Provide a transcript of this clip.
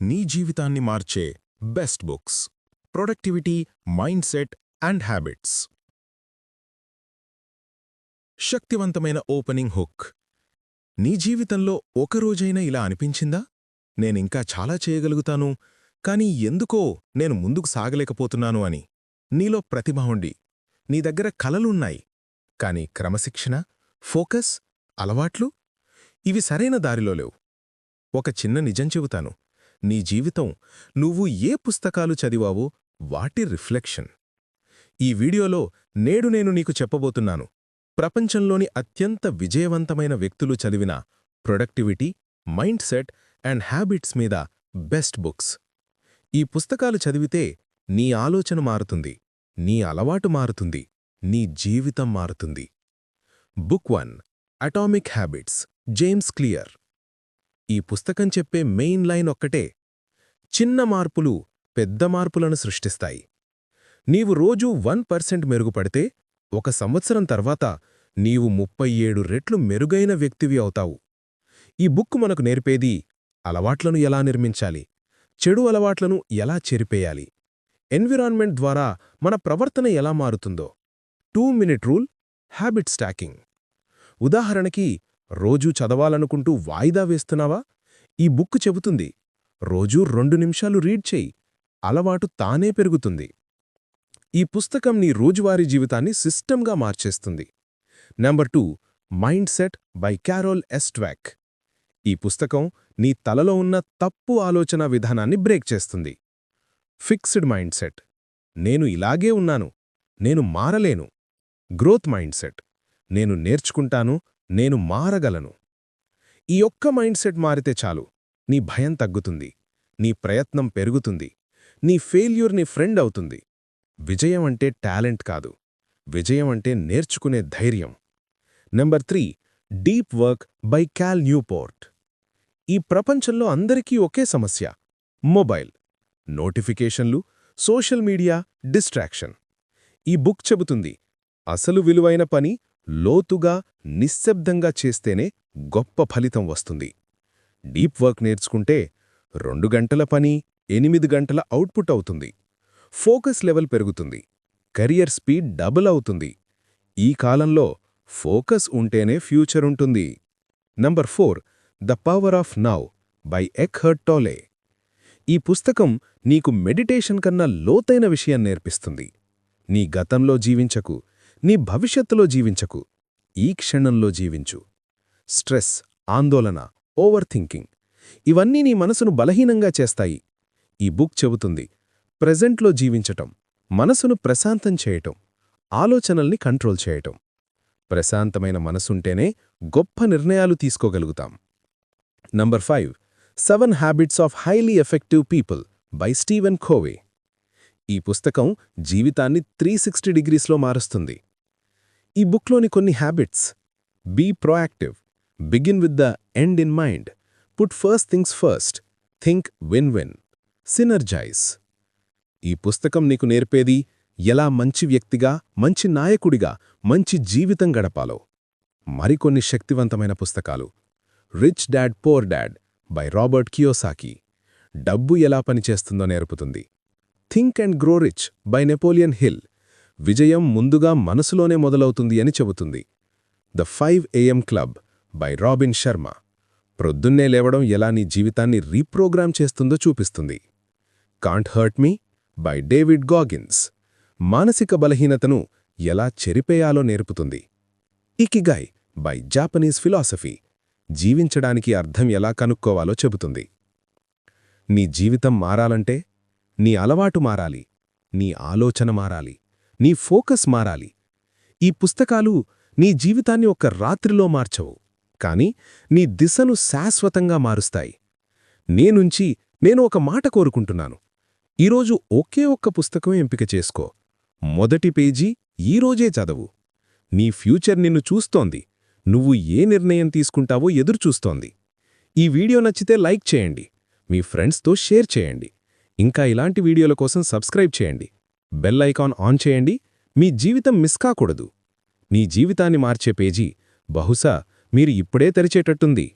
నీ జీవితాన్ని మార్చే best books. Productivity mindset and habits. శక్తివంతమైన ఓపెనింగ్ హుక్. నీ జీవితంలో ఒకరోజైనా ఇలా అనిపించిందా? నేనింకా చాలా చేయగలుగుతాను కానీ ఎందుకో నేను ముందుకు సాగలేకపోతున్నాను అని. నీలో ప్రతిభ ఉండి నీ దగ్గర కలలున్నాయి కాని క్రమశిక్షణ ఫోకస్ అలవాట్లు ఇవి సరైన దారిలో లేవు. ఒక చిన్న నిజం చెబుతాను. నీ జీవితం నువ్వు ఏ పుస్తకాలు చదివావో వాటి రిఫ్లెక్షన్. ఈ వీడియోలో నేడు నేను నీకు చెప్పబోతున్నాను. ప్రపంచంలోని అత్యంత విజయవంతమైన వ్యక్తులు చదివిన productivity mindset and habits మీద బెస్ట్ బుక్స్. ఈ పుస్తకాలు చదివితే నీ ఆలోచన మారుతుంది నీ అలవాటు మారుతుంది నీ జీవితం మారుతుంది. Book one atomic habits James Clear. ఈ పుస్తకం చెప్పే మెయిన్ లైన్ ఒక్కటే. చిన్న మార్పులు పెద్ద మార్పులను సృష్టిస్తాయి. నీవు రోజూ వన్ పర్సెంట్ మెరుగుపడితే ఒక సంవత్సరం తర్వాత నీవు ముప్పై ఏడు రెట్లు మెరుగైన వ్యక్తివి అవుతావు. ఈ బుక్ మనకు నేర్పేది అలవాట్లను ఎలా నిర్మించాలి చెడు అలవాట్లను ఎలా చెరిపేయాలి ఎన్విరాన్మెంట్ ద్వారా మన ప్రవర్తన ఎలా మారుతుందో. Two minute rule habit stacking. ఉదాహరణకి రోజూ చదవాలనుకుంటూ వాయిదా వేస్తున్నావా? ఈ బుక్ చెబుతుంది రోజూ రెండు నిమిషాలు రీడ్ చేయి అలవాటు తానే పెరుగుతుంది. ఈ పుస్తకం నీ రోజువారీ జీవితాన్ని సిస్టంగా మార్చేస్తుంది. Number two mindset by Carol Dweck. ఈ పుస్తకం నీ తలలో ఉన్న తప్పు ఆలోచన విధానాన్ని బ్రేక్ చేస్తుంది. Fixed mindset. నేను ఇలాగే ఉన్నాను నేను మారలేను. Growth mind set. నేను నేర్చుకుంటాను నేను మారగలను. ఈ ఒక్క మైండ్ సెట్ మారితే చాలు. నీ భయం తగ్గుతుంది. నీ ప్రయత్నం పెరుగుతుంది. నీ ఫెయిల్యూర్ నీ ఫ్రెండ్ అవుతుంది. విజయం అంటే టాలెంట్ కాదు. విజయం అంటే నేర్చుకునే ధైర్యం. Number three deep work by Cal Newport. ఈ ప్రపంచంలో అందరికీ ఒకే సమస్య మొబైల్. నోటిఫికేషన్లు సోషల్ మీడియా డిస్ట్రాక్షన్. ఈ బుక్ చెబుతుంది అసలు విలువైన పని లోతుగా నిశ్శబ్దంగా చేస్తేనే గొప్ప ఫలితం వస్తుంది. డీప్ వర్క్ నేర్చుకుంటే రెండు గంటల పని ఎనిమిది గంటల అవుట్పుట్ అవుతుంది. ఫోకస్ లెవెల్ పెరుగుతుంది. కెరియర్ స్పీడ్ డబుల్ అవుతుంది. ఈ కాలంలో ఫోకస్ ఉంటేనే ఫ్యూచర్ ఉంటుంది. Number four the power of now by Eckhart Tolle. ఈ పుస్తకం నీకు మెడిటేషన్ కన్నా లోతైన విషయం నేర్పిస్తుంది. నీ గతంలో జీవించకు నీ భవిష్యత్తులో జీవించకు. ఈ క్షణంలో జీవించు. స్ట్రెస్ ఆందోళన ఓవర్ థింకింగ్ ఇవన్నీ నీ మనసును బలహీనంగా చేస్తాయి. ఈ బుక్ చెబుతుంది ప్రెజెంట్లో జీవించటం మనసును ప్రశాంతం చేయటం ఆలోచనల్ని కంట్రోల్ చేయటం. ప్రశాంతమైన మనసుంటేనే గొప్ప నిర్ణయాలు తీసుకోగలుగుతాం. Number five seven habits of highly effective people by Stephen Covey ఈ పుస్తకం జీవితాన్ని త్రీ సిక్స్టీ డిగ్రీస్లో మారుస్తుంది. ఈ బుక్లోని కొన్ని habits. Be proactive. Begin with the end in mind. Put first things first. Think win win. Synergize. ఈ పుస్తకం నీకు నేర్పేది ఎలా మంచి వ్యక్తిగా మంచి నాయకుడిగా మంచి జీవితం గడపాలో. మరికొన్ని శక్తివంతమైన పుస్తకాలు. Rich dad poor dad by Robert Kiyosaki. డబ్బు ఎలా పనిచేస్తుందో నేర్పుతుంది. Think and grow rich by Napoleon Hill. విజయం ముందుగా మనసులోనే మొదలవుతుంది అని చెబుతుంది. The five AM club by Robin Sharma. ప్రొద్దున్నే లేవడం ఎలా నీ జీవితాన్ని రీప్రోగ్రామ్ చేస్తుందో చూపిస్తుంది. Can't hurt me? By David Goggins మానసిక బలహీనతను ఎలా చెరిపేయాలో నేర్పుతుంది. Ikigai by Japanese philosophy. జీవించడానికి అర్థం ఎలా కనుక్కోవాలో చెబుతుంది. నీ జీవితం మారాలంటే నీ అలవాటు మారాలి. నీ ఆలోచన మారాలి. నీ ఫోకస్ మారాలి. ఈ పుస్తకాలు నీ జీవితాన్ని ఒక రాత్రిలో మార్చవు. కాని నీ దిశను శాశ్వతంగా మారుస్తాయి. నేనుంచి నేను ఒక మాట కోరుకుంటున్నాను. ఈరోజు ఒకే ఒక్క పుస్తకం ఎంపిక చేసుకో. మొదటి పేజీ ఈరోజే చదవు. నీ ఫ్యూచర్ నిన్ను చూస్తోంది. నువ్వు ఏ నిర్ణయం తీసుకుంటావో ఎదురుచూస్తోంది. ఈ వీడియో నచ్చితే లైక్ చేయండి. మీ ఫ్రెండ్స్తో షేర్ చేయండి. ఇంకా ఇలాంటి వీడియోల కోసం సబ్స్క్రైబ్ చేయండి. బెల్ ఐకాన్ ఆన్ చేయండి మీ జీవితం మిస్ కాకూడదు. నీ జీవితాన్ని మార్చే పేజీ బహుశా మీరు ఇప్పుడే తెరిచేటట్టుంది.